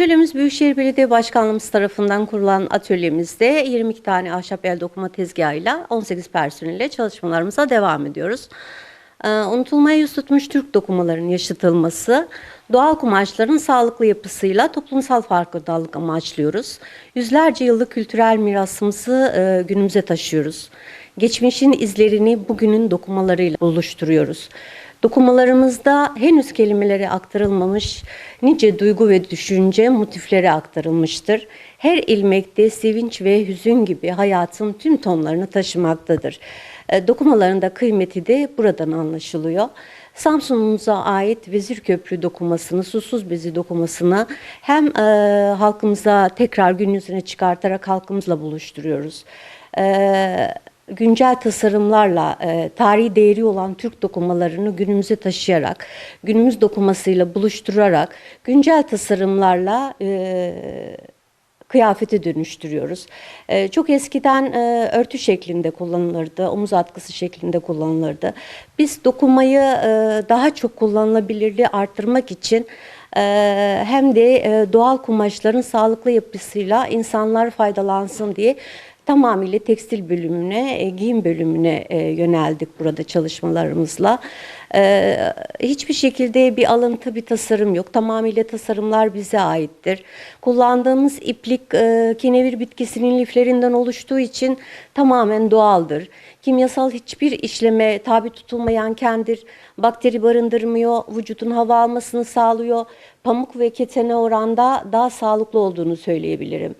Atölyemiz Büyükşehir Belediye Başkanlığımız tarafından kurulan atölyemizde 22 tane ahşap el dokuma tezgahıyla 18 personelle çalışmalarımıza devam ediyoruz. Ee, Unutulmaya yüz tutmuş Türk dokumalarının yaşatılması, doğal kumaşların sağlıklı yapısıyla toplumsal farkındalık amaçlıyoruz. Yüzlerce yıllık kültürel mirasımızı e, günümüze taşıyoruz. Geçmişin izlerini bugünün dokumalarıyla buluşturuyoruz. Dokumalarımızda henüz kelimelere aktarılmamış nice duygu ve düşünce motifleri aktarılmıştır. Her ilmekte sevinç ve hüzün gibi hayatın tüm tonlarını taşımaktadır. E, Dokumaların da kıymeti de buradan anlaşılıyor. Samsun'umuza ait Vezir Köprü dokumasını, susuz bezi dokumasını hem e, halkımıza tekrar gün yüzüne çıkartarak halkımızla buluşturuyoruz. E, güncel tasarımlarla e, tarihi değeri olan Türk dokumalarını günümüze taşıyarak, günümüz dokumasıyla buluşturarak, güncel tasarımlarla e, kıyafeti dönüştürüyoruz. E, çok eskiden e, örtü şeklinde kullanılırdı, omuz atkısı şeklinde kullanılırdı. Biz dokumayı e, daha çok kullanılabilirliği arttırmak için e, hem de e, doğal kumaşların sağlıklı yapısıyla insanlar faydalansın diye tamamıyla tekstil bölümüne, e, giyim bölümüne e, yöneldik burada çalışmalarımızla. E, hiçbir şekilde bir alıntı, bir tasarım yok. Tamamıyla tasarımlar bize aittir. Kullandığımız iplik kenevir bitkisinin liflerinden oluştuğu için tamamen doğaldır. Kimyasal hiçbir işleme tabi tutulmayan kendir. Bakteri barındırmıyor, vücudun hava almasını sağlıyor. Pamuk ve ketene oranda daha sağlıklı olduğunu söyleyebilirim.